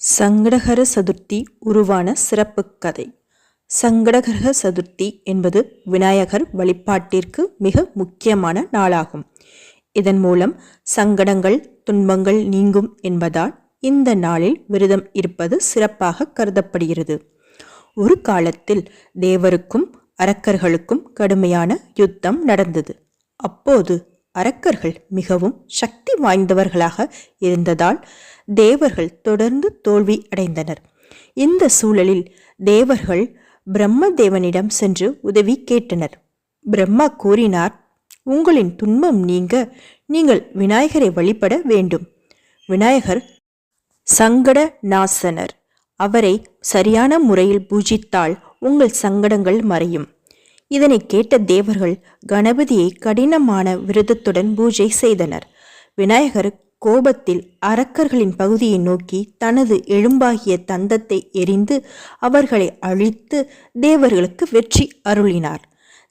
சங்கடகர சதுர்த்தி உருவான சிறப்பு கதை. சங்கடகர சதுர்த்தி என்பது விநாயகர் வழிபாட்டிற்கு மிக முக்கியமான நாளாகும். இதன் மூலம் சங்கடங்கள் துன்பங்கள் நீங்கும் என்பதால் இந்த நாளில் விரதம் இருப்பது சிறப்பாக கருதப்படுகிறது. ஒரு காலத்தில் தேவருக்கும் அரக்கர்களுக்கும் கடுமையான யுத்தம் நடந்தது. அப்போது அரக்கர்கள் மிகவும் சக்தி வாய்ந்தவர்களாக இருந்ததால் தேவர்கள் தொடர்ந்து தோல்வி அடைந்தனர். இந்த சூழலில் தேவர்கள் பிரம்மதேவனிடம் சென்று உதவி கேட்டனர். பிரம்மா கூறினார் உங்களின் துன்பம் நீங்க நீங்கள் விநாயகரை வழிபட வேண்டும். விநாயகர் சங்கட நாசனர் அவரை சரியான முறையில் பூஜித்தால் உங்கள் சங்கடங்கள் மறையும். இதனை கேட்ட தேவர்கள் கணபதியை கடினமான விரதத்துடன் பூஜை செய்தனர். விநாயகர் கோபத்தில் அரக்கர்களின் பகுதியை நோக்கி தனது எழும்பாகிய தந்தத்தை எரிந்து அவர்களை அழித்து தேவர்களுக்கு வெற்றி அருளினார்.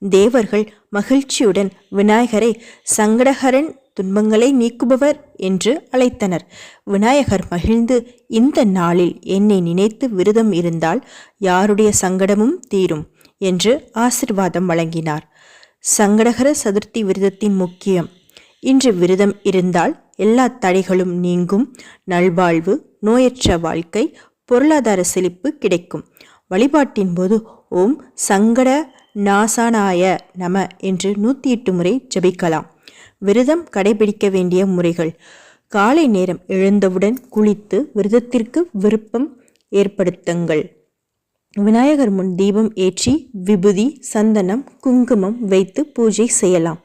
தேவர்கள் மகிழ்ச்சியுடன் விநாயகரை சங்கடகரன் துன்பங்களை நீக்குபவர் என்று அழைத்தனர். விநாயகர் மகிழ்ந்து இந்த நாளில் என்னை நினைத்து விரதம் இருந்தால் யாருடைய சங்கடமும் தீரும். என்று ஆசிர்வாதம் வழங்கினார். சங்கடகர சதுர்த்தி விரதத்தின் முக்கியம். இன்று விரதம் இருந்தால் எல்லா தடைகளும் நீங்கும் நல்வாழ்வு நோயற்ற வாழ்க்கை பொருளாதார செழிப்பு கிடைக்கும். வழிபாட்டின் போது ஓம் சங்கட நாசானாய நம என்று நூற்றி எட்டு முறை ஜபிக்கலாம். விரதம் கடைபிடிக்க வேண்டிய முறைகள். காலை நேரம் எழுந்தவுடன் குளித்து விரதத்திற்கு விருப்பம் ஏற்படுத்துங்கள். விநாயகர் முன் தீபம் ஏற்றி விபூதி சந்தனம் குங்குமம் வைத்து பூஜை செய்யலாம்.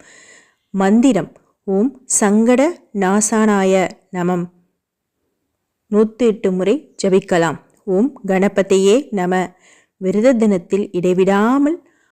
மந்திரம் ஓம் சங்கட நாசானாய நமம். நூற்றி எட்டு முறை ஜபிக்கலாம். ஓம் கணபதியே நம. விரத தினத்தில் இடைவிடாமல்